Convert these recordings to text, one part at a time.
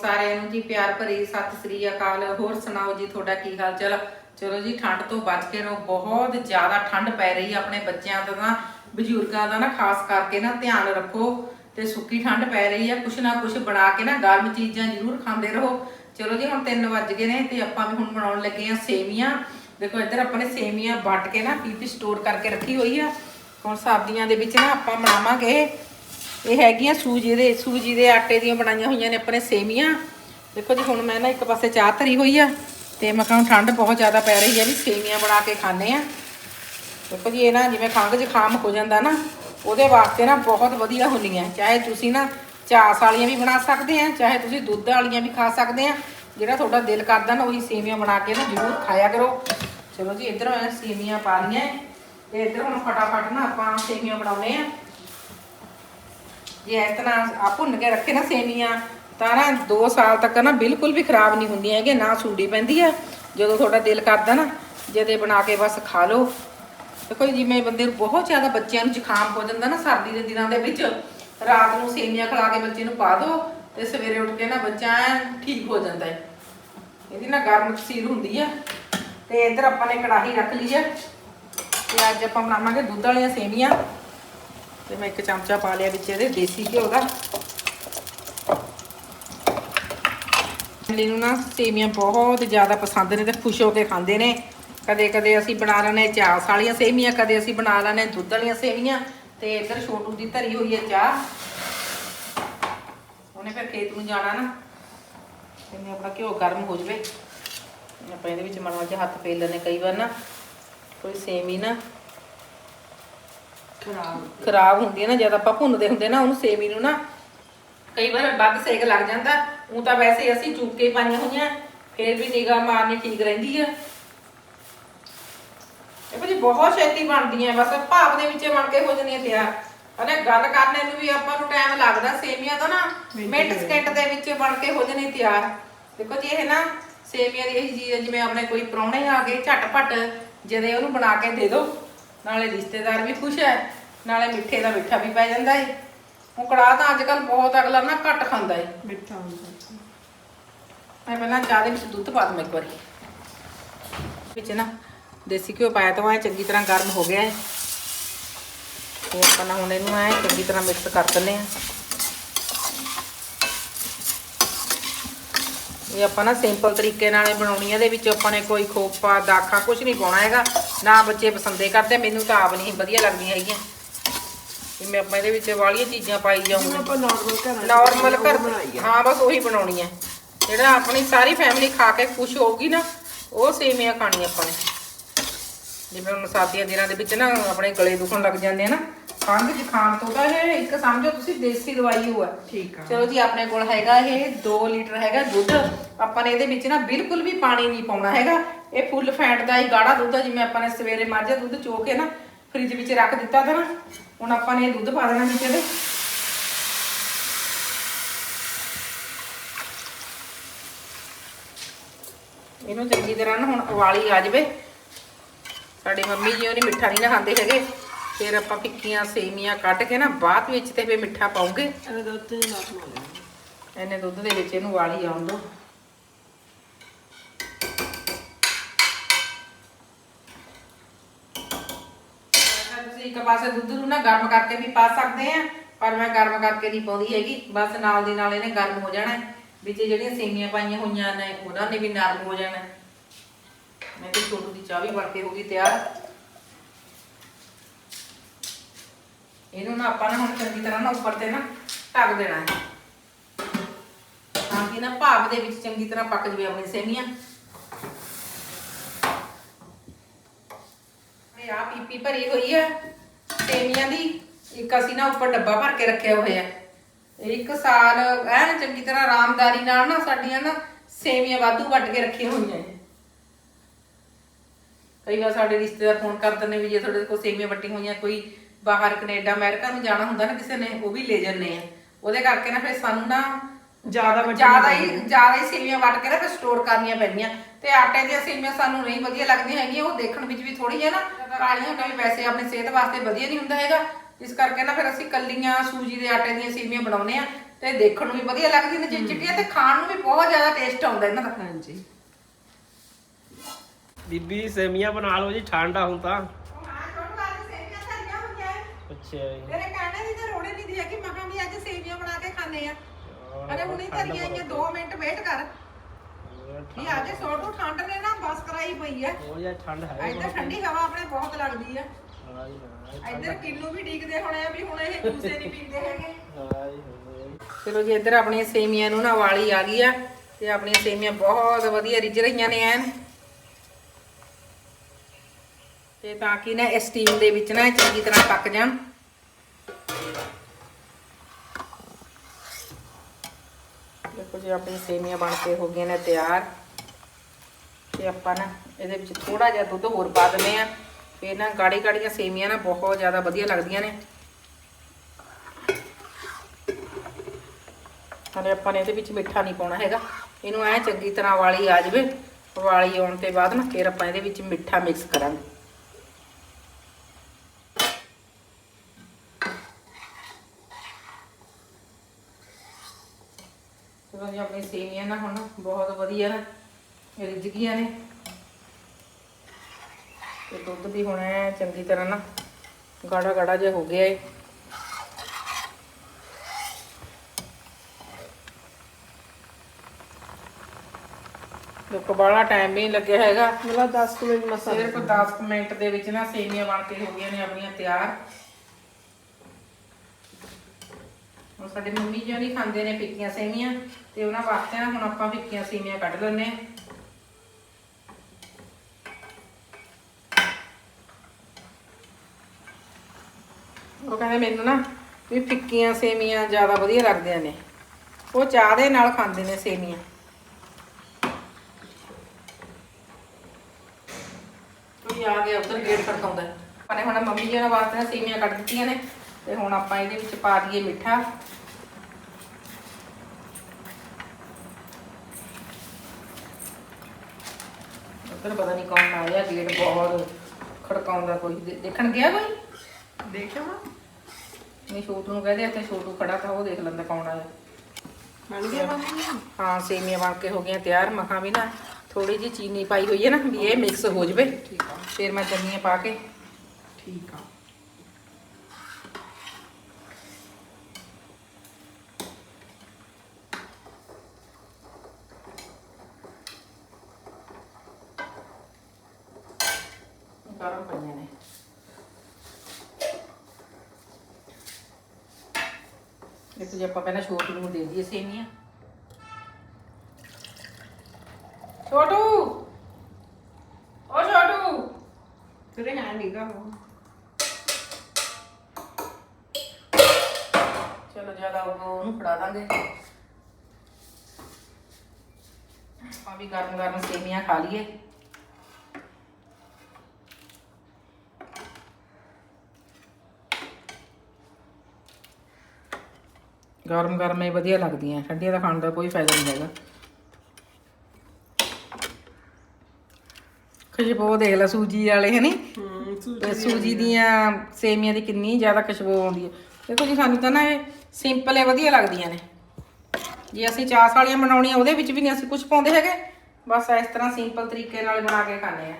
ਸਾਰਿਆਂ ਨੂੰ ਜੀ ਪਿਆਰ ਭਰੀ ਸਤਿ ਸ੍ਰੀ ਅਕਾਲ। ਹੋਰ ਸੁਣਾਓ ਜੀ, ਤੁਹਾਡਾ ਕੀ ਹਾਲ ਚਾਲ ਚਲੋ ਜੀ, ਠੰਡ ਤੋਂ ਬਚ ਕੇ ਰਹੋ ਬਹੁਤ ਜ਼ਿਆਦਾ ਠੰਡ ਪੈ ਰਹੀ ਆਪਣੇ ਬੱਚਿਆਂ ਦਾ ਨਾ, ਬਜ਼ੁਰਗਾਂ ਦਾ ਨਾ, ਖਾਸ ਕਰਕੇ ਨਾ ਧਿਆਨ ਰੱਖੋ ਤੇ ਸੁੱਕੀ ਠੰਡ ਪੈ ਰਹੀ ਹੈ ਕੁਛ ਨਾ ਕੁਛ ਬਣਾ ਕੇ ਨਾ ਗਰਮ ਚੀਜ਼ਾਂ ਜ਼ਰੂਰ ਖਾਂਦੇ ਰਹੋ। ਚਲੋ ਜੀ, ਹੁਣ 3 ਵੱਜ ਗਏ ਨੇ ਤੇ ਆਪਾਂ ਵੀ ਹੁਣ ਬਣਾਉਣ ਲੱਗੇ ਆ ਸੇਵੀਆਂ ਦੇਖੋ, ਇੱਧਰ ਆਪਣੇ ਨੇ ਸੇਵੀਆਂ ਵੱਟ ਕੇ ਨਾ ਪੀਪੀ ਸਟੋਰ ਕਰਕੇ ਰੱਖੀ ਹੋਈ ਆ। ਹੁਣ ਸਰਦੀਆਂ ਦੇ ਵਿੱਚ ਨਾ ਆਪਾਂ ਬਣਾਵਾਂਗੇ ਇਹ ਹੈਗੀਆਂ ਸੂਜੀ ਦੇ ਸੂਜੀ ਦੇ ਆਟੇ ਦੀਆਂ ਬਣਾਈਆਂ ਹੋਈਆਂ ਨੇ ਆਪਣੇ ਸੇਵੀਆਂ ਦੇਖੋ ਜੀ, ਹੁਣ ਮੈਂ ਨਾ ਇੱਕ ਪਾਸੇ ਚਾਹ ਧਰੀ ਹੋਈ ਆ ਤੇ ਮੈਂ ਕਹਾਂ ਠੰਡ ਬਹੁਤ ਜ਼ਿਆਦਾ ਪੈ ਰਹੀ ਹੈ ਵੀ ਸੇਵੀਆਂ ਬਣਾ ਕੇ ਖਾਣੇ ਆ। ਦੇਖੋ ਜੀ, ਇਹ ਨਾ ਜਿਵੇਂ ਖੰਘ ਜ਼ੁਕਾਮ ਹੋ ਜਾਂਦਾ ਨਾ, ਉਹਦੇ ਵਾਸਤੇ ਨਾ ਬਹੁਤ ਵਧੀਆ ਹੁੰਦੀਆਂ। ਚਾਹੇ ਤੁਸੀਂ ਨਾ ਚਾਸ ਵਾਲੀਆਂ ਵੀ ਬਣਾ ਸਕਦੇ ਆ, ਚਾਹੇ ਤੁਸੀਂ ਦੁੱਧ ਵਾਲੀਆਂ ਵੀ ਖਾ ਸਕਦੇ ਆ। ਜਿਹੜਾ ਤੁਹਾਡਾ ਦਿਲ ਕਰਦਾ ਨਾ, ਉਹੀ ਸੇਵੀਆਂ ਬਣਾ ਕੇ ਨਾ ਜ਼ਰੂਰ ਖਾਇਆ ਕਰੋ। ਚਲੋ ਜੀ, ਇੱਧਰ ਮੈਂ ਸੇਵੀਆਂ ਪਾ ਲਈਆਂ। ਤੇ ਇੱਧਰ ਹੁਣ ਫਟਾਫਟ ਨਾ ਆਪਾਂ ਸੇਵੀਆਂ ਬਣਾਉਣੇ ਆ। ਜੇ ਇਸ ਤਰ੍ਹਾਂ ਆ ਭੁੰਨ ਕੇ ਰੱਖੇ ਨਾ ਸੇਵੀਆਂ ਤਾਂ ਨਾ 2 ਸਾਲ ਤੱਕ ਨਾ ਬਿਲਕੁਲ ਵੀ ਖਰਾਬ ਨਹੀਂ ਹੁੰਦੀਆਂ ਹੈਗੇ ਨਾ ਸੂਡੀ ਪੈਂਦੀ ਆ। ਜਦੋਂ ਤੁਹਾਡਾ ਦਿਲ ਕਰਦਾ ਨਾ ਜਦੇ ਬਣਾ ਕੇ ਬਸ ਖਾ ਲਓ। ਦੇਖੋ ਜੀ, ਜਿਵੇਂ ਬੰਦੇ ਨੂੰ ਬਹੁਤ ਜ਼ਿਆਦਾ ਬੱਚਿਆਂ ਨੂੰ ਜ਼ੁਕਾਮ ਹੋ ਜਾਂਦਾ ਨਾ ਸਰਦੀ ਦੇ ਦਿਨਾਂ ਦੇ ਵਿੱਚ ਰਾਤ ਨੂੰ ਸੇਵੀਆਂ ਖਿਲਾ ਕੇ ਬੱਚੇ ਨੂੰ ਪਾ ਦਿਓ ਤੇ ਸਵੇਰੇ ਉੱਠ ਕੇ ਨਾ ਬੱਚਾ ਐਨ ਠੀਕ ਹੋ ਜਾਂਦਾ ਹੈ ਇਹਦੀ ਨਾ ਗਰਮ ਤਸੀਰ ਹੁੰਦੀ ਆ। ਤੇ ਇੱਧਰ ਆਪਾਂ ਨੇ ਕੜਾਹੀ ਰੱਖ ਲਈ ਆ। ਤੇ ਅੱਜ ਆਪਾਂ ਬਣਾਵਾਂਗੇ ਦੁੱਧ ਵਾਲੀਆਂ ਸੇਵੀਆਂ ਤੇ ਮੈਂ ਇੱਕ ਚਮਚਾ ਪਾ ਲਿਆ ਵਿੱਚ ਇਹਦੇ, ਦੇਸੀ ਘਿਓ ਦਾ। ਮੈਨੂੰ ਨਾ ਸੇਵੀਆਂ ਬਹੁਤ ਜ਼ਿਆਦਾ ਪਸੰਦ ਨੇ ਤੇ ਖੁਸ਼ ਹੋ ਕੇ ਖਾਂਦੇ ਨੇ। ਕਦੇ ਕਦੇ ਅਸੀਂ ਬਣਾ ਲੈਣੇ ਚਾਸ ਵਾਲੀਆਂ ਸੇਵੀਆਂ, ਕਦੇ ਅਸੀਂ ਬਣਾ ਲੈਣੇ ਦੁੱਧ ਵਾਲੀਆਂ ਸੇਵੀਆਂ। ਤੇ ਇੱਧਰ ਛੋਟੂ ਦੀ ਧਰੀ ਹੋਈ ਹੈ ਚਾਹ। ਉਹਨੇ ਫਿਰ ਖੇਤ ਨੂੰ ਜਾਣਾ ਨਾ। ਇਹਨੇ ਆਪਣਾ ਘਿਓ ਗਰਮ ਹੋ ਜਵੇ। ਆਪਾਂ ਇਹਦੇ ਵਿੱਚ ਮਨਵਾ ਜਿਹਾ ਹੱਥ ਫੇਰ ਲੈਣੇ ਕਈ ਵਾਰ ਨਾ। ਕੋਈ ਸੇਵੀ ਨਾ। ਖਰਾਬ। ਖਰਾਬ ਹੁੰਦੀ ਹੈ ਨਾ ਜਦ ਆਪਾਂ ਭੁੰਨਦੇ ਹੁੰਦੇ ਨਾ ਉਹਨੂੰ ਸੇਵੀ ਨੂੰ ਨਾ ਕਈ ਵਾਰ ਵੱਧ ਸੇਕ ਲੱਗ ਜਾਂਦਾ। ਉਹ ਤਾਂ ਵੈਸੇ ਅਸੀਂ ਚੁੱਕ ਕੇ ਪਾਈਆਂ ਹੋਈਆਂ ਫੇਰ ਵੀ ਨਿਗਾਹ ਮਾਰਨੀ ਠੀਕ ਰਹਿੰਦੀ ਆ। ਇਹ ਭਾਜੀ ਬਹੁਤ ਛੇਤੀ ਬਣਦੀਆਂ ਬਸ ਭਾਪ ਦੇ ਵਿੱਚ ਬਣ ਕੇ ਹੋ ਜਾਂਦੀਆਂ ਤਿਆਰ ਅਰੇ ਗੱਲ ਕਰਨੇ ਨੂੰ ਵੀ ਆਪਾਂ ਨੂੰ ਟਾਈਮ ਲੱਗਦਾ ਸੇਵੀਆਂ ਤਾਂ ਨਾ ਮਿੰਟ ਸਕਿੰਟ ਦੇ ਵਿੱਚ ਬਣ ਕੇ ਹੋ ਜਾਣੀ ਤਿਆਰ ਦੇਖੋ ਜੀ ਇਹ ਨਾ ਸੇਵੀਆਂ ਦੀ ਇਹ ਚੀਜ਼ ਜਿਵੇਂ ਆਪਣੇ ਕੋਈ ਪ੍ਰਾਹੁਣੇ ਆ ਗਏ ਝਟਪਟ ਜਦੇ ਉਹਨੂੰ ਬਣਾ ਕੇ ਦੇ ਦਿਓ ਨਾਲੇ ਰਿਸ਼ਤੇਦਾਰ ਵੀ ਖੁਸ਼ ਹੈ ਨਾਲੇ ਮਿੱਠੇ ਦਾ ਮਿੱਠਾ ਵੀ ਪੈ ਜਾਂਦਾ ਏ। ਹੁਣ ਕੜਾਹ ਤਾਂ ਅੱਜ ਕੱਲ ਬਹੁਤ ਅਗਲਾ ਨਾ ਘੱਟ ਖਾਂਦਾ ਏ। ਮਿੱਠਾ ਹੁੰਦਾ ਮੈਂ ਪਹਿਲਾਂ ਚਾਹ ਦੇ ਵਿੱਚ ਦੁੱਧ ਪਾ ਦਵਾਂ ਇੱਕ ਵਾਰੀ। ਵਿੱਚ ਨਾ ਦੇਸੀ ਘਿਓ ਪਾਇਆ ਤਾਂ ਇਹ ਚੰਗੀ ਤਰ੍ਹਾਂ ਗਰਮ ਹੋ ਗਿਆ ਹੈ ਤੇ ਆਪਾਂ ਨਾ ਹੁਣ ਇਹਨੂੰ ਐ ਚੰਗੀ ਤਰ੍ਹਾਂ ਮਿਕਸ ਕਰ ਦਿੰਦੇ ਆ। ਇਹ ਆਪਾਂ ਨਾ ਸਿੰਪਲ ਤਰੀਕੇ ਨਾਲ ਬਣਾਉਣੀ ਹੈ ਇਹਦੇ ਵਿੱਚ ਆਪਾਂ ਨੇ ਕੋਈ ਖੋਪਾ ਦਾਖਾ ਕੁਝ ਨਹੀਂ ਪਾਉਣਾ ਹੈਗਾ। ਨਾ ਬੱਚੇ ਪਸੰਦੇ ਕਰਦੇ ਮੈਨੂੰ ਤਾਂ ਆਪ ਨਹੀਂ ਵਧੀਆ ਲੱਗਦੀਆਂ ਹੈਗੀਆਂ। ਜਿਵੇਂ ਆਪਾਂ ਇਹਦੇ ਵਿੱਚ ਵਾਲੀਆਂ ਚੀਜ਼ਾਂ ਪਾਈ ਜਾਵਾਂਗੇ ਆਪਾਂ ਨਾਰਮਲ ਘਰ ਨਾਰਮਲ ਘਰ ਆ। ਹਾਂ ਬਸ ਉਹੀ ਬਣਾਉਣੀ ਹੈ ਜਿਹੜਾ ਆਪਣੀ ਸਾਰੀ ਫੈਮਿਲੀ ਖਾ ਕੇ ਖੁਸ਼ ਹੋਊਗੀ ਨਾ ਉਹ ਸੇਵੀਆਂ ਖਾਣੀਆਂ ਆਪਾਂ ਨੇ। ਜਿਵੇਂ ਹੁਣ ਸਰਦੀਆਂ ਦਿਨਾਂ ਦੇ ਵਿੱਚ ਨਾ ਆਪਣੇ ਗਲੇ ਦੁਖਣ ਲੱਗ ਜਾਂਦੇ ਆ ਨਾ ਖੰਘ ਜ਼ੁਕਾਮ ਤੋਂ ਤਾਂ ਇਹ ਇੱਕ ਸਮਝੋ ਤੁਸੀਂ ਦੇਸੀ ਦਵਾਈ ਹੋ ਹੈ। ਠੀਕ ਆ। ਚਲੋ ਜੀ ਆਪਣੇ ਕੋਲ ਹੈਗਾ ਇਹ 2 ਲੀਟਰ ਹੈਗਾ ਦੁੱਧ। ਆਪਾਂ ਨੇ ਇਹਦੇ ਵਿੱਚ ਨਾ ਬਿਲਕੁਲ ਵੀ ਪਾਣੀ ਨਹੀਂ ਪਾਉਣਾ ਹੈਗਾ। ਇਹ ਫੁੱਲ ਫੈਟ ਦਾ ਹੀ ਗਾੜਾ ਦੁੱਧ ਆ ਜਿਵੇਂ ਆਪਾਂ ਨੇ ਸਵੇਰੇ ਮੱਝ ਦੁੱਧ ਚੋ ਕੇ ਨਾ ਫ੍ਰਿਜ ਵਿੱਚ ਰੱਖ ਦਿੱਤਾ ਤਾਂ ਨਾ ਹੁਣ ਆਪਾਂ ਨੇ ਇਹ ਦੁੱਧ ਪਾ ਦੇਣਾ ਵਿੱਚ ਇਹਦੇ ਇਹਨੂੰ ਚੰਗੀ ਤਰ੍ਹਾਂ ਨਾ ਹੁਣ ਉਵਾਲੀ ਆ ਜਾਵੇ। ਸਾਡੀ ਮੰਮੀ ਜੀ ਉਹਨੇ ਮਿੱਠਾ ਨਹੀਂ ਨਾ ਖਾਂਦੇ ਹੈਗੇ। ਫਿਰ ਆਪਾਂ ਫਿੱਕੀਆਂ ਸੇਮੀਆਂ ਕੱਢ ਕੇ ਨਾ ਬਾਅਦ ਵਿੱਚ ਤੇ ਫਿਰ ਮਿੱਠਾ ਪਾਉਂਗੇ। ਇਹਦੇ ਦੁੱਧ ਤੇ ਨਾਪ ਲਾ ਲੈਣਾ ਇਹਨੇ ਦੁੱਧ ਦੇ ਵਿੱਚ ਇਹਨੂੰ ਵਾਲੀ ਆਉਣ ਦੋ। ਤੁਸੀਂ ਇੱਕ ਪਾਸੇ ਦੁੱਧ ਨੂੰ ਨਾ ਗਰਮ ਕਰਕੇ ਵੀ ਪਾ ਸਕਦੇ ਆ ਪਰ ਮੈਂ ਗਰਮ ਕਰਕੇ ਨਹੀਂ ਪਾਉਂਦੀ ਹੈਗੀ। ਬਸ ਨਾਲ ਦੀ ਨਾਲ ਇਹਨੇ ਗਰਮ ਹੋ ਜਾਣਾ। ਵਿੱਚ ਜਿਹੜੀਆਂ ਸੇਮੀਆਂ ਪਾਈਆਂ ਹੋਈਆਂ ਨੇ ਉਹਨਾਂ ਨੇ ਵੀ ਨਰਮ ਹੋ ਜਾਣਾ। ਮੈਂ ਤੇ ਛੋਟੂ ਦੀ ਚਾਹ ਵੀ ਬਣ ਕੇ ਹੋ ਗਈ ਤਿਆਰ। ਇਹਨੂੰ ਨਾ ਆਪਾਂ ਨਾ ਹੁਣ ਚੰਗੀ ਤਰ੍ਹਾਂ ਨਾ ਉੱਪਰ ਤੇ ਨਾ ਢੱਕ ਦੇਣਾ ਹੈ। ਤਾਂ ਕਿ ਨਾ ਭਾਪ ਦੇ ਵਿੱਚ ਚੰਗੀ ਤਰ੍ਹਾਂ ਪੱਕ ਜਵੇ ਆਪਣੀ ਸੇਮੀਆਂ। ਇਹ ਆ ਪੀਪੀ ਭਰੀ ਹੋਈ ਹੈ। ਸੇਮੀਆਂ ਦੀ ਇੱਕ ਅਸੀਂ ਨਾ ਉੱਪਰ ਡੱਬਾ ਭਰ ਕੇ ਰੱਖਿਆ ਹੋਇਆ ਇੱਕ ਸਾਲ ਐਨ ਚੰਗੀ ਤਰ੍ਹਾਂ ਆਰਾਮਦਾਰੀ ਨਾਲ ਨਾ ਸਾਡੀਆਂ ਨਾ ਸੇਮੀਆਂ ਵਾਧੂ ਵੱਟ ਕੇ ਰੱਖੀਆਂ ਹੋਈਆਂ ਕਈ ਵਾਰ ਸਾਡੇ ਰਿਸ਼ਤੇਦਾਰ ਫੋਨ ਕਰ ਦਿੰਦੇ ਵੀ ਜੇ ਤੁਹਾਡੇ ਕੋਲ ਸੇਮੀਆਂ ਵੱਟੀਆਂ ਹੋਈਆਂ, ਕੋਈ ਬਾਹਰ ਕੈਨੇਡਾ ਅਮਰੀਕਾ ਨੂੰ ਜਾਣਾ ਹੁੰਦਾ ਨਾ ਕਿਸੇ ਨੇ ਉਹ ਵੀ ਲੈ ਜੰਨੇ ਆ। ਉਹਦੇ ਕਰਕੇ ਨਾ ਫਿਰ ਸਾਨੂੰ ਨਾ ਜ਼ਿਆਦਾ ਵੱਡੀ ਜ਼ਿਆਦਾ ਹੀ ਜ਼ਿਆਦਾ ਹੀ ਸੇਵੀਆਂ ਵੱਟ ਕੇ ਨਾ ਫਿਰ ਸਟੋਰ ਕਰਨੀਆਂ ਪੈਂਦੀਆਂ। ਤੇ ਆਟੇ ਦੀਆਂ ਸੇਵੀਆਂ ਸਾਨੂੰ ਨਹੀਂ ਵਧੀਆ ਲੱਗਦੀਆਂ ਹੈਗੀਆਂ ਉਹ ਦੇਖਣ ਵਿੱਚ ਵੀ ਥੋੜੀ ਜਿਹੀ ਨਾ ਕਾਲੀਆਂ ਕਵੀ ਵੈਸੇ ਆਪਣੀ ਸਿਹਤ ਵਾਸਤੇ ਵਧੀਆ ਨਹੀਂ ਹੁੰਦਾ ਹੈਗਾ। ਇਸ ਕਰਕੇ ਨਾ ਫਿਰ ਅਸੀਂ ਕੱਲੀਆਂ ਸੂਜੀ ਦੇ ਆਟੇ ਦੀਆਂ ਸੇਵੀਆਂ ਬਣਾਉਂਦੇ ਆ ਤੇ ਦੇਖਣ ਨੂੰ ਵੀ ਵਧੀਆ ਲੱਗਦੀਆਂ ਨੇ ਚਿੱਟੀਆਂ ਤੇ ਖਾਣ ਨੂੰ ਵੀ ਬਹੁਤ ਜ਼ਿਆਦਾ ਟੇਸਟ ਆਉਂਦਾ ਇਹਨਾਂ ਦਾ। ਹਾਂਜੀ। ਬੀਬੀ ਸੇਮੀਆਂ ਬਣਾ ਲਓ ਜੀ ਠੰਡਾ ਹੁਣ ਤਾਂ ਹਾਂ ਤੁਹਾਨੂੰ ਅੱਜ ਸੇਵੀਆਂ ਧਰੀਆਂ ਹੋਈਆਂ ਅੱਛਾ ਜੀ। ਤੇਰੇ ਕਹਿਣੇ ਦੀ ਤਾਂ ਰੋੜੇ ਨਹੀਂ ਦੀ ਹੈ ਕਿ ਮਹਾਂ ਵੀ ਅੱਜ ਸੇਵੀਆਂ ਬਣਾ ਕੇ ਖਾਣੇ ਆ। ਅਰੇ ਹੁਣੇ ਧਰੀਆਂ ਆਈਆਂ 2 ਮਿੰਟ ਵੇਟ ਕਰ। ਵੀ ਅੱਜ ਸੋਟੂ ਠੰਡ ਨੇ ਨਾ ਬਸ ਕਰਾਈ ਪਈ ਆ। ਉਹ ਜਿਹਾ ਠੰਡ ਹੈ ਇੱਧਰ ਠੰਡੀ ਹਵਾ ਆਪਣੇ ਬਹੁਤ ਲੱਗਦੀ ਆ। ਹਾਂ ਜੀ ਹਾਂ ਇੱਧਰ ਕਿੰਨੂ ਵੀ ਡੀਕਦੇ ਹੋਣੇ ਆ ਵੀ ਹੁਣ ਇਹ ਦੂਸਰੇ ਨਹੀਂ ਪੀਂਦੇ ਹੈਗੇ। ਹਾਂ ਜੀ ਹਾਂ ਚਲੋ ਜੀ ਇੱਧਰ ਆਪਣੀਆਂ ਸੇਮੀਆਂ ਨੂੰ ਨਾ ਵਾਲੀ ਆ ਗਈ ਆ ਤੇ ਆਪਣੀਆਂ ਸੇਮੀਆਂ ਬਹੁਤ ਵਧੀਆ ਰਿੱਝ ਰਹੀਆਂ ਨੇ ਐਨ। ਤੇ ਤਾਂ ਕਿ ਨਾ ਇਸ ਸਟੀਮ ਦੇ ਵਿੱਚ ਨਾ ਇਹ ਚੰਗੀ ਤਰ੍ਹਾਂ ਪੱਕ ਜਾਣ। ਦੇਖੋ ਜੀ ਆਪਣੀ ਸੇਮੀਆਂ ਬਣ ਕੇ ਹੋ ਗਈਆਂ ਨੇ ਤਿਆਰ। ਤੇ ਆਪਾਂ ਨਾ ਇਹਦੇ ਵਿੱਚ ਥੋੜਾ ਜਿਹਾ ਦੁੱਧ ਹੋਰ ਪਾ ਦਿੰਦੇ ਆ ਫੇਰ ਨਾ ਗਾੜੀ ਗਾੜੀਆਂ ਸੇਮੀਆਂ ਨਾ ਬਹੁਤ ਜ਼ਿਆਦਾ ਵਧੀਆ ਲੱਗਦੀਆਂ ਨੇ। ਹਲੇ ਆਪਾਂ ਨੇ ਇਹਦੇ ਵਿੱਚ ਮਿੱਠਾ ਨਹੀਂ ਪਾਉਣਾ ਹੈਗਾ। ਇਹਨੂੰ ਐ ਚੰਗੀ ਤਰ੍ਹਾਂ ਵਾਲੀ ਆ ਜਾਵੇ। ਵਾਲੀ ਆਉਣ ਤੇ ਬਾਅਦ ਨਾ ਫਿਰ ਆਪਾਂ ਇਹਦੇ ਵਿੱਚ ਮਿੱਠਾ ਮਿਕਸ ਕਰਾਂਗੇ। ਆਪਣੀ ਸੇਵੀਆਂ ਨਾ ਹੁਣ ਬਹੁਤ ਵਧੀਆ ਨਾ ਰਿੱਝ ਗਈਆਂ ਨੇ। ਤੇ ਦੁੱਧ ਵੀ ਹੁਣ ਚੰਗੀ ਤਰ੍ਹਾਂ ਨਾ ਗਾੜਾ ਗਾੜਾ ਜਿਹਾ ਹੋ ਗਿਆ ਏ। ਦੇਖੋ ਬਾਹਲਾ ਟਾਈਮ ਵੀ ਲੱਗਿਆ ਹੈਗਾ। ਮਤਲਬ 10 ਕੁ ਮਿੰਟ ਮਸਾ ਸਿਰਫ 10 ਕੁ ਮਿੰਟ ਦੇ ਵਿੱਚ ਨਾ ਸੇਮੀਆਂ ਬਣ ਕੇ ਹੋ ਗਈਆਂ ਨੇ ਆਪਣੀਆਂ ਤਿਆਰ। ਹੁਣ ਸਾਡੇ ਮੰਮੀ ਜੀ ਨਹੀਂ ਖਾਂਦੇ ਨੇ ਫਿੱਕੀਆਂ ਸੇਮੀਆਂ। ਤੇ ਉਹਨਾਂ ਵਾਸਤੇ ਨਾ ਹੁਣ ਆਪਾਂ ਫਿੱਕੀਆਂ ਸੇਮੀਆਂ ਕੱਢ ਲੈਂਦੇ ਹਾਂ। ਉਹ ਕਹਿੰਦੇ ਮੈਨੂੰ ਨਾ ਵੀ ਫਿੱਕੀਆਂ ਸੇਮੀਆਂ ਜ਼ਿਆਦਾ ਵਧੀਆ ਲੱਗਦੀਆਂ ਨੇ। ਉਹ ਚਾਹ ਦੇ ਨਾਲ ਖਾਂਦੇ ਨੇ ਸੇਮੀਆਂ। ਕੋਈ ਆ ਗਿਆ ਉਧਰ ਗੇਟ ਖੜਕਾਉਂਦਾ। ਆਪਾਂ ਹੁਣ ਮੰਮੀ ਜੀ ਨਾਲ ਵਾਸਤੇ ਨਾ ਸੇਮੀਆਂ ਕੱਢ ਦਿੱਤੀਆਂ ਨੇ ਤੇ ਹੁਣ ਆਪਾਂ ਇਹਦੇ ਵਿੱਚ ਪਾ ਦਈਏ ਮਿੱਠਾ। ਉਧਰ ਪਤਾ ਨਹੀਂ ਕੌਣ ਆਇਆ ਗੇਟ ਬਹੁਤ ਖੜਕਾਉਂਦਾ ਕੋਈ। ਦੇ- ਦੇਖਣ ਗਿਆ ਕੋਈ? ਦੇਖਿਆ ਵਾ। ਨਹੀਂ ਛੋਟੂ ਨੂੰ ਕਹਦੇ ਇੱਥੇ ਛੋਟੂ ਖੜਾ ਤਾਂ ਉਹ ਦੇਖ ਲੈਂਦਾ ਕੌਣ ਆਇਆ। ਬਣ ਗਿਆ ਮੰਮੀ ਹਾਂ ਸੇਮੀਆਂ ਬਣ ਕੇ ਹੋ ਗਈਆਂ ਤਿਆਰ ਮਖਾਂ ਵੀ ਨਾ ਥੋੜੀ ਜਿਹੀ ਚੀਨੀ ਪਾਈ ਹੋਈ ਹੈ ਨਾ ਵੀ ਇਹ ਮਿਕਸ ਹੋ ਜਵੇ। ਠੀਕ ਆ। ਫਿਰ ਮੈਂ ਚੰਨੀਆਂ ਪਾ ਕੇ ਠੀਕ ਆ ਗਰਮ ਪਈਆਂ ਨੇ ਦੇਖੋ ਜੀ ਆਪਾਂ ਪਹਿਲਾਂ ਛੋਟੂ ਨੂੰ ਦੇ ਦਈਏ ਸੇਮੀਆਂ ਛੋਟੂ! ਓ ਛੋਟੂ! ਤੇਰੇ ਹੈ ਨੀਗਾ ਉਹ ਚਲੋ ਜ਼ਿਆਦਾ ਉਹਨੂੰ ਫੜਾ ਦਾਂਗੇ। ਆਪਾਂ ਵੀ ਗਰਮ ਗਰਮ ਸੇਮੀਆਂ ਖਾ ਲਈਏ। ਗਰਮ ਗਰਮ ਹੀ ਵਧੀਆ ਲੱਗਦੀਆਂ। ਠੰਡੀਆਂ ਦਾ ਖਾਣ ਦਾ ਕੋਈ ਫਾਇਦਾ ਨਹੀਂ ਹੈਗਾ। ਖੁਸ਼ਬੂ ਦੇਖ ਲੈ ਸੂਜੀ ਵਾਲੇ ਹਨੀ? ਹੂੰ ਤੇ ਸੂਜੀ ਦੀਆਂ ਸੇਮੀਆਂ ਦੀ ਕਿੰਨੀ ਜ਼ਿਆਦਾ ਖੁਸ਼ਬੂ ਆਉਂਦੀ ਹੈ। ਦੇਖੋ ਜੀ ਸਾਨੂੰ ਤਾਂ ਨਾ ਇਹ ਸਿੰਪਲ ਹੈ ਵਧੀਆ ਲੱਗਦੀਆਂ ਨੇ। ਜੇ ਅਸੀਂ ਚਾਸ ਵਾਲੀਆਂ ਬਣਾਉਣੀਆਂ ਉਹਦੇ ਵਿੱਚ ਵੀ ਨਹੀਂ ਅਸੀਂ ਕੁਝ ਪਾਉਂਦੇ ਹੈਗੇ। ਬਸ ਇਸ ਤਰ੍ਹਾਂ ਸਿੰਪਲ ਤਰੀਕੇ ਨਾਲ ਬਣਾ ਕੇ ਖਾਂਦੇ ਆ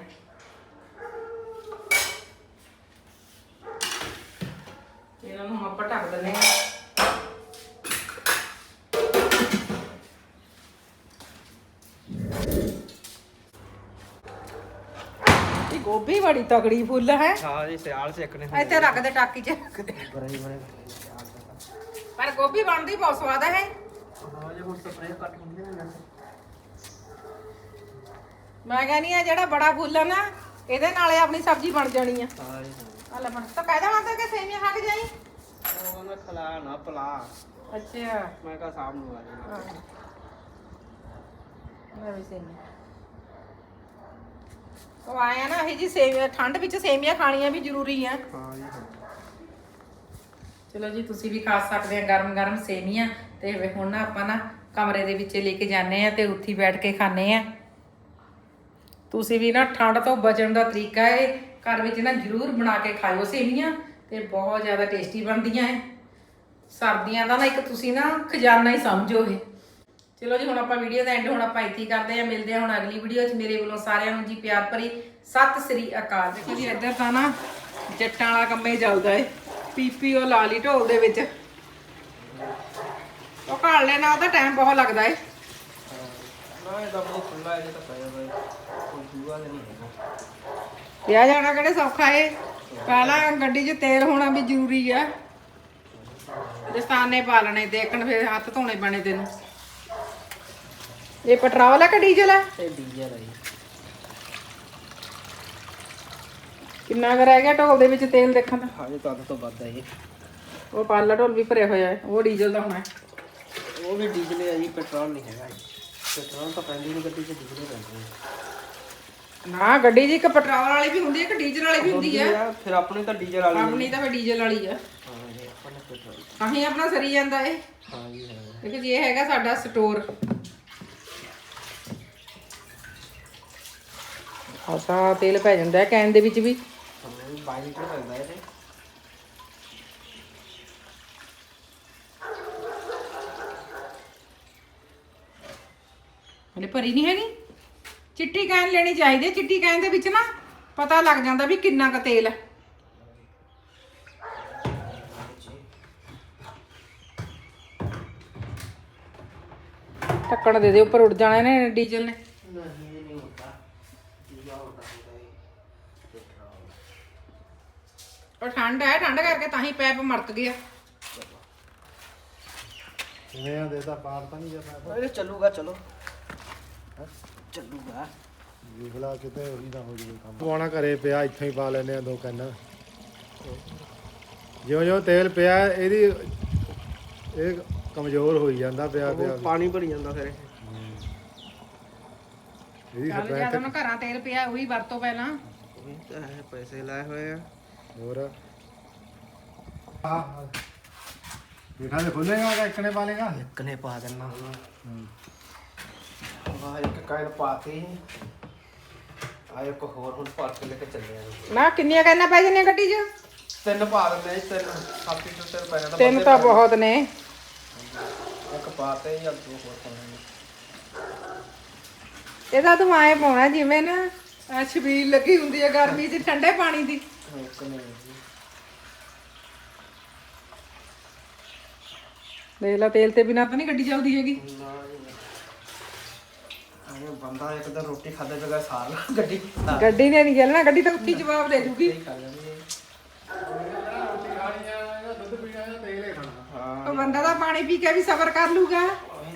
ਇਹਨਾਂ ਨੂੰ ਆਪਾਂ ਢੱਕ ਦਿੰਦੇ ਆ ਗੋਭੀ ਬੜੀ ਤਗੜੀ ਫੁੱਲ ਹੈ। ਹਾਂ ਜੀ ਸਿਆਲ ਸੇਕਣੇ ਇੱਥੇ ਰੱਖ ਦੇ ਟਾਕੀ 'ਚ। ਬਰੇ ਬਰੇ ਪਰ ਗੋਭੀ ਬਣਦੀ ਬਹੁਤ ਸਵਾਦ ਹੈ। ਹਾਂ ਜੀ ਹੁਣ ਸਪਰੇਅ ਕੱਟ ਹੁੰਦੀ ਹੈ ਮੈਂ ਕਹਿੰਦੀ ਆ ਜਿਹੜਾ ਬੜਾ ਫੁੱਲ ਆ ਨਾ ਇਹਦੇ ਨਾਲੇ ਆਪਣੀ ਸਬਜ਼ੀ ਬਣ ਜਾਣੀ ਆ। ਹਾਂ ਜੀ ਆ ਲੈ ਬਣ ਤਾਂ ਕਾਇਦਾ ਮਤਲਬ ਕਿ ਸੇਵੀਆਂ ਖਾ ਕੇ ਜਾਈ। ਉਹ ਕਹਿੰਦਾ ਖਲਾ ਨਾ ਪਲਾ ਅੱਛਾ। ਮੈਂ ਕਹਾ ਸਾਹਬ ਨੂੰ ਆ ਹਾਂ। ਮੈਂ ਵੀ ਸੇਵੀਆਂ ਉਹ ਆਇਆ ਨਾ, ਇਹ ਜੀ ਸੇਵੀਆਂ, ਠੰਡ ਵਿੱਚ ਸੇਵੀਆਂ ਖਾਣੀਆਂ ਵੀ ਜ਼ਰੂਰੀ ਆ। ਹਾਂ ਜੀ ਹਾਂ ਚਲੋ ਜੀ, ਤੁਸੀਂ ਵੀ ਖਾ ਸਕਦੇ ਆ ਗਰਮ ਗਰਮ ਸੇਵੀਆਂ। ਤੇ ਵੇ ਹੁਣ ਨਾ ਆਪਾਂ ਨਾ ਕਮਰੇ ਦੇ ਵਿੱਚ ਲੈ ਕੇ ਜਾਂਦੇ ਆ ਤੇ ਉੱਥੇ ਹੀ ਬੈਠ ਕੇ ਖਾਣੇ ਆ। ਤੁਸੀਂ ਵੀ ਨਾ ਠੰਡ ਤੋਂ ਬਚਣ ਦਾ ਤਰੀਕਾ ਹੈ ਘਰ ਵਿੱਚ ਨਾ ਜ਼ਰੂਰ ਬਣਾ ਕੇ ਖਾਇਓ ਸੇਵੀਆਂ ਤੇ ਬਹੁਤ ਜ਼ਿਆਦਾ ਟੇਸਟੀ ਬਣਦੀਆਂ ਹੈ ਸਰਦੀਆਂ ਦਾ ਨਾ ਇੱਕ ਤੁਸੀਂ ਨਾ ਖਜ਼ਾਨਾ ਹੀ ਸਮਝੋ ਇਹ। ਚਲੋ ਜੀ ਹੁਣ ਆਪਾਂ ਵੀਡੀਓ ਦਾ ਐਂਡ ਹੁਣ ਆਪਾਂ ਇੱਥੇ ਹੀ ਕਰਦੇ ਹਾਂ। ਮਿਲਦੇ ਹਾਂ ਹੁਣ ਅਗਲੀ ਵੀਡੀਓ 'ਚ। ਮੇਰੇ ਵੱਲੋਂ ਸਾਰਿਆਂ ਨੂੰ ਜੀ ਪਿਆਰ ਭਰੀ ਸਤਿ ਸ੍ਰੀ ਅਕਾਲ। ਦੇਖੋ ਜੀ ਇੱਧਰ ਤਾਂ ਨਾ ਜੱਟਾਂ ਵਾਲਾ ਕੰਮ ਹੀ ਚੱਲਦਾ ਏ। ਪੀਪੀਓ ਲਾ ਲਈ ਢੋਲ ਦੇ ਵਿੱਚ। ਉਹ ਘਾਲ ਲੈਣਾ ਉਹਦਾ ਟਾਈਮ ਬਹੁਤ ਲੱਗਦਾ ਏ। ਨਾ ਇਹ ਤਾਂ ਬਹੁਤ ਖੁੱਲਾ ਇਹਦੇ ਤਾਂ ਪਿਆ ਬਈ ਕੋਈ ਦੂਆ ਨਹੀਂ ਹੈਗਾ। ਵਿਆਹ ਜਾਣਾ ਕਿਹੜੇ ਸੌਖਾ ਏ? ਪਹਿਲਾਂ ਗੱਡੀ 'ਚ ਤੇਲ ਹੋਣਾ ਵੀ ਜ਼ਰੂਰੀ ਆ। ਦਸਤਾਨੇ ਪਾ ਲੈਣੇ ਦੇਖਣ ਫਿਰ ਹੱਥ ਧੋਣੇ ਪੈਣੇ ਤੈਨੂੰ। ਇਹ ਪੈਟਰੋਲ ਆ ਕਿ ਡੀਜ਼ਲ ਆ? ਇਹ ਡੀਜ਼ਲ ਹੈ ਕਿੰਨਾ ਕੁ ਰਹਿ ਗਿਆ ਢੋਲ ਦੇ ਵਿੱਚ ਤੇਲ ਦੇਖਣ ਦਾ? ਹਾਜੇ ਤਾਂ ਅੱਧ ਤੋਂ ਵੱਧ ਹੈ ਇਹ ਉਹ ਪਾਲਾ ਢੋਲ ਵੀ ਭਰਿਆ ਹੋਇਆ ਹੈ ਉਹ ਡੀਜ਼ਲ ਦਾ ਹੋਣਾ ਹੈ। ਉਹ ਵੀ ਡੀਜ਼ਲ ਹੈ ਜੀ ਪੈਟਰੋਲ ਨਹੀਂ ਹੈਗਾ ਜੀ। ਪੈਟਰੋਲ ਤਾਂ ਪੈਂਦੀ ਨਹੀਂ ਗੱਡੀ 'ਚ ਡੀਜ਼ਲ ਹੀ ਪੈਂਦੀ ਹੈ ਨਾ ਗੱਡੀ 'ਚ ਇੱਕ ਪੈਟਰੋਲ ਵਾਲੀ ਵੀ ਹੁੰਦੀ ਹੈ ਇੱਕ ਡੀਜ਼ਲ ਵਾਲੀ ਵੀ ਹੁੰਦੀ ਹੈ। ਫਿਰ ਆਪਣੀ ਤਾਂ ਡੀਜ਼ਲ ਵਾਲੀ ਆਪਣੀ ਤਾਂ ਫਿਰ ਡੀਜ਼ਲ ਵਾਲੀ ਆ। ਹਾਂ ਜੀ ਆਪਾਂ ਨੇ ਪੈਟਰੋਲ ਤਾਂ ਹੀ ਆਪਣਾ ਸਰੀ ਜਾਂਦਾ ਏ ਹਾਂ ਜੀ ਹਾਂ ਦੇਖੋ ਜੀ ਇਹ ਹੈਗਾ ਸਾਡਾ ਸਟੋਰ। ਖਾਸਾ ਤੇਲ ਪੈ ਜਾਂਦਾ ਹੈ ਕੈਨ ਦੇ ਵਿੱਚ ਵੀ। ਹਮੇ 22 ਲੀਟਰ ਹਲੇ ਭਰੀ ਨਹੀਂ ਹੈਗੀ। ਚਿੱਟੀ ਕੈਨ ਲੈਣੀ ਚਾਹੀਦੀ ਹੈ। ਚਿੱਟੀ ਕੈਨ ਦੇ ਵਿੱਚ ਨਾ ਪਤਾ ਲੱਗ ਜਾਂਦਾ ਵੀ ਕਿੰਨਾ ਕੁ ਤੇਲ ਹੈ। ਢੱਕਣ ਦੇ ਦੇ ਉੱਪਰ ਉੱਡ ਜਾਣਾ ਨੇ ਡੀਜ਼ਲ ਨੇ। ਨਹੀਂ। ਉਹ ਠੰਡ ਹੈ ਠੰਡ ਕਰਕੇ ਤਾਂ ਹੀ ਪੈਪ ਮੜਕ ਗਿਆ ਕਿਵੇਂ ਆ। ਦੇਤਾ ਪਾਰ ਤਾਂ ਨਹੀਂ ਜਾਂਦਾ ਇਹ ਚੱਲੂਗਾ ਚਲੋ। ਚੱਲੂਗਾ। ਵਿਗਲਾ ਕਿਤੇ ਉਹੀ ਨਾ ਹੋ ਜਾਵੇ ਕੰਮ। ਪਵਾਉਣਾ ਘਰੇ ਪਿਆ ਇੱਥੋਂ ਹੀ ਪਾ ਲੈਨੇ ਆ ਦੋ ਕੰਨ। ਜਿਉਂ ਜਿਉਂ ਤੇਲ ਪਿਆ ਇਹਦੀ ਇਹ ਕਮਜ਼ੋਰ ਹੋਈ ਜਾਂਦਾ ਪਿਆ ਪਿਆ। ਪਾਣੀ ਭਰੀ ਜਾਂਦਾ ਫਿਰ ਇਹ। ਇਹਦੀ ਸਪੈਂਟ ਜਦੋਂ ਘਰਾਂ ਤੇਲ ਪਿਆ ਉਹੀ ਵਰਤੋ ਪਹਿਲਾਂ। ਉਹੀ ਤਾਂ ਹੈ ਪੈਸੇ ਲਾਏ ਹੋਏ ਆ। ਹੋਰ? ਆ ਪੇਠਾ ਦੇ ਖੁੱਲੇਗਾ ਕਿ ਇੱਕਨੇ ਪਾ ਲੇਗਾ ਇੱਕ ਨੇ ਪਾ ਦੇਣਾ ਹੁਣ ਵਾਹ ਇੱਕ ਕਾਇਲ ਪਾਤੀ। ਆ ਇੱਕ ਹੋਰ ਹੁਣ ਭਰ ਕੇ ਲੈ ਕੇ ਚੱਲੇ ਆ। ਨਾ ਕਿੰਨੀਆਂ ਕਰਨਾ ਪੈ ਜਾਂਦੀਆਂ ਗੱਡੀ 'ਚ? ਤਿੰਨ ਪਾ ਦਿੰਦੇ ਜੀ, ਤਿੰਨ। ਸੱਤ ਲੀਟਰ ਤਿੰਨ ਪੈ ਜਾਂਦਾ ਤਿੰਨ ਤਾਂ ਬਹੁਤ ਨੇ। ਇੱਕ ਪਾਤੇ ਜਾਂ ਦੋ ਹੋਰ ਪਾਉਣੇ ਨੇ ਇਹਦਾ ਤੂੰ ਆਏ ਪਾਉਣਾ ਜਿਵੇਂ ਨਾ ਆਹ ਛਬੀਲ ਲੱਗੀ ਹੁੰਦੀ ਹੈ ਗਰਮੀ 'ਚ ਠੰਡੇ ਪਾਣੀ ਦੀ। ਇੱਕ ਨੇ ਦੇਖ ਲੈ ਤੇਲ ਤੇ ਬਿਨਾਂ ਤਾਂ ਨਹੀਂ ਗੱਡੀ ਚੱਲਦੀ ਹੈਗੀ। ਨਾ ਜੀ ਆਏ ਬੰਦਾ ਇੱਕ ਦਿਨ ਰੋਟੀ ਖਾਦੇ ਬਗੈਰ ਸਾਰ ਲਾ ਗੱਡੀ। ਗੱਡੀ ਨੇ ਨਹੀਂ ਚੱਲਣਾ ਗੱਡੀ ਤਾਂ ਉੱਥੇ ਹੀ ਜਵਾਬ ਦੇ ਦੂਗੀ ਉਹ ਬੰਦਾ ਤਾਂ ਪਾਣੀ ਪੀ ਕੇ ਵੀ ਸਬਰ ਕਰ ਲੂਗਾ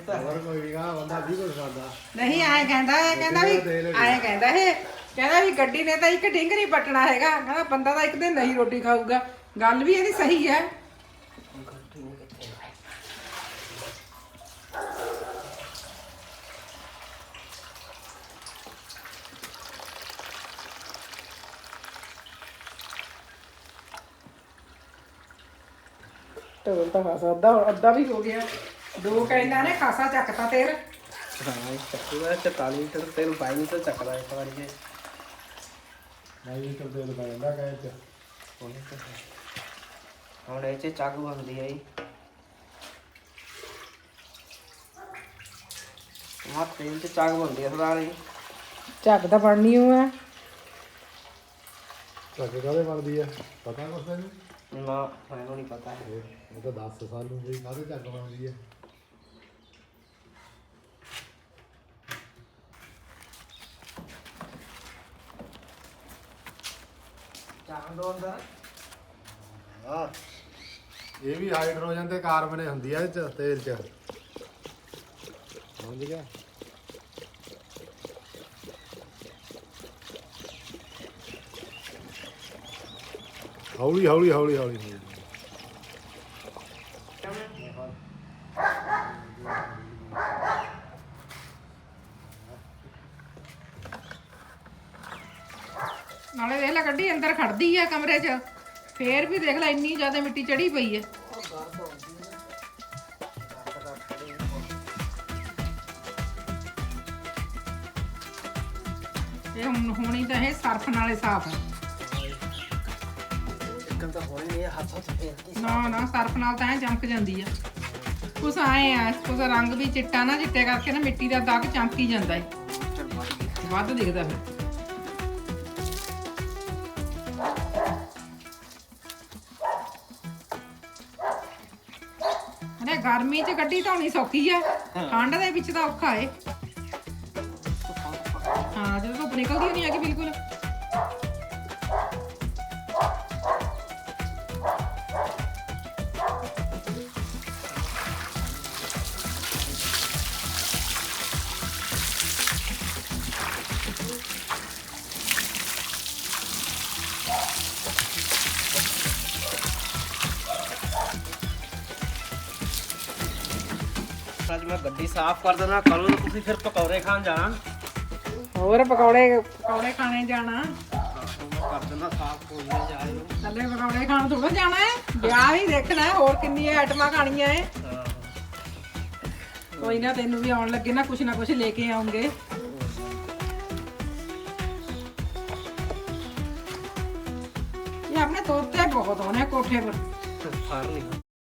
ਹੋਰ ਕੋਈ ਗਾ ਬੰਦਾ ਵੀ ਕੁਝ ਕਰਦਾ ਨਹੀਂ ਆਏ ਕਹਿੰਦਾ ਵੀ ਆਏ ਕਹਿੰਦਾ ਇਹ ਕਹਿੰਦਾ ਵੀ ਗੱਡੀ ਨੇ ਤਾਂ ਇੱਕ ਡਿੰਗ ਨਹੀਂ ਪਟਣਾ ਹੈਗਾ। ਕਹਿੰਦਾ ਬੰਦਾ ਤਾਂ ਇੱਕ ਦਿਨ ਨਹੀਂ ਰੋਟੀ ਖਾਊਗਾ। ਗੱਲ ਵੀ ਇਹਦੀ ਸਹੀ ਹੈ। ਢੋਲ ਤਾਂ ਖਾਸਾ ਅੱਧਾ ਅੱਧਾ ਵੀ ਹੋ ਗਿਆ। ਦੋ ਕਹਿੰਦਾ ਨੇ ਖਾਸਾ ਚੱਕਤਾ ਤੇਲ। ਹਾਂ ਇਹ ਚੱਕੂਗਾ 44 ਲੀਟਰ ਤੇਲ 22 ਲੀਟਰ ਚੱਕਦਾ ਇੱਕ ਵਾਰੀ ਇਹ। ਨਹੀਂ ਇਹ ਤੇਲ ਪੈ ਜਾਂਦਾ ਕਹੇ ਚ। ਤਾਂ ਹੈ। ਹੁਣ ਇਹ ਚ ਚੱਗ ਬਣਦੀ ਹੈ ਜੀ। ਆਹ ਤੇਲ ਚ ਚੱਗ ਬਣਦੀ ਹੈ ਸਰਦਾਰ ਜੀ। ਝੱਗ ਤਾਂ ਬਣਨੀ ਓ ਆ ਚੱਕ ਕਾਦੇ ਬਣਦੀ ਆ? ਪਤਾ ਕੁਛ ਤੈਨੂੰ? ਨਾ ਮੈਨੂੰ ਨਹੀਂ ਪਤਾ। ਇਹ ਤਾਂ ਦੱਸ ਸਾਨੂੰ ਵੀ ਕਾਦੇ ਚੱਕ ਬਣਦੀ ਆ? ਚੱਗ ਹਾਂ। ਇਹ ਵੀ ਹਾਈਡਰੋਜਨ ਤੇ ਕਾਰਬਨ ਹੁੰਦੀ ਆ ਇਹ ਚ, ਤੇਲ ਚ। ਸਮਝ ਗਿਆ? ਹੌਲੀ ਹੌਲੀ ਹੌਲੀ ਹੌਲੀ ਹੌਲੀ। ਨਾਲੇ ਦੇਖ ਲੈ ਗੱਡੀ ਅੰਦਰ ਖੜਦੀ ਆ ਕਮਰੇ 'ਚ। ਫੇਰ ਵੀ ਦੇਖ ਲੈ ਇੰਨੀ ਜ਼ਿਆਦਾ ਮਿੱਟੀ ਚੜੀ ਪਈ ਹੈ ਇਹ ਹੁਣ ਹੋਣੀ ਤਾਂ ਇਹ ਸਰਫ ਨਾਲੇ ਸਾਫ਼। ਹੈ ਇੱਕ ਚਿਕਨ ਤਾਂ ਹੋਣੇ ਨਹੀਂ ਹੱਥ ਹੱਥ ਫੇਰ ਕੇ ਨਾ ਨਾ ਸਰਫ ਨਾਲ ਤਾਂ ਐ ਚਮਕ ਜਾਂਦੀ ਆ। ਕੁਛ ਆਏ ਆ ਕੁਛ ਰੰਗ ਵੀ ਚਿੱਟਾ ਨਾ ਚਿੱਟੇ ਕਰਕੇ ਨਾ ਮਿੱਟੀ ਦਾ ਦਾਗ ਚਮਕੀ ਜਾਂਦਾ ਏ। ਵੱਧ ਦਿਖਦਾ ਫਿਰ। ਅਰੇ ਗਰਮੀ 'ਚ ਗੱਡੀ ਧੋਣੀ ਸੌਖੀ ਆ। ਠੰਡ ਦੇ ਵਿੱਚ ਤਾਂ ਔਖਾ ਏ। ਹਾਂ। ਜਦੋਂ ਧੁੱਪ ਨਿਕਲਦੀ ਨਹੀਂ ਹੈਗੀ ਬਿਲਕੁਲ। ਅੱਜ ਮੈਂ ਗੱਡੀ ਸਾਫ਼ ਕਰ ਦੇਣਾ ਕੱਲ ਨੂੰ ਤੁਸੀਂ ਫਿਰ ਪਕੌੜੇ ਖਾਣ ਜਾਣਾ। ਹੋਰ ਪਕੌੜੇ ਪਕੌੜੇ ਖਾਣੇ ਜਾਣਾ। ਕਰ ਦੇਣਾ ਸਾਫ਼ ਕੋਈ ਨਾ ਜਾਇਓ ਥੱਲੇ ਪਕੌੜੇ ਖਾਣ ਥੋੜਾ ਜਾਣਾ ਹੈ। ਵਿਆਹ ਵੀ ਦੇਖਣਾ ਹੈ ਹੋਰ ਕਿੰਨੀਆਂ ਆਈਟਮਾਂ ਖਾਣੀਆਂ ਹੈ। ਹਾਂ। ਕੋਈ ਨਾ ਤੈਨੂੰ ਵੀ ਆਉਣ ਲੱਗੇ ਨਾ ਕੁਛ ਨਾ ਕੁਛ ਲੈ ਕੇ ਆਉਂਗੇ। ਇਹ ਆਪਣੇ ਤੋਤੇ ਬਹੁਤ ਹੋਣੇ ਕੋਠੇ ਪਰ। ਫਾਰ ਨਹੀਂ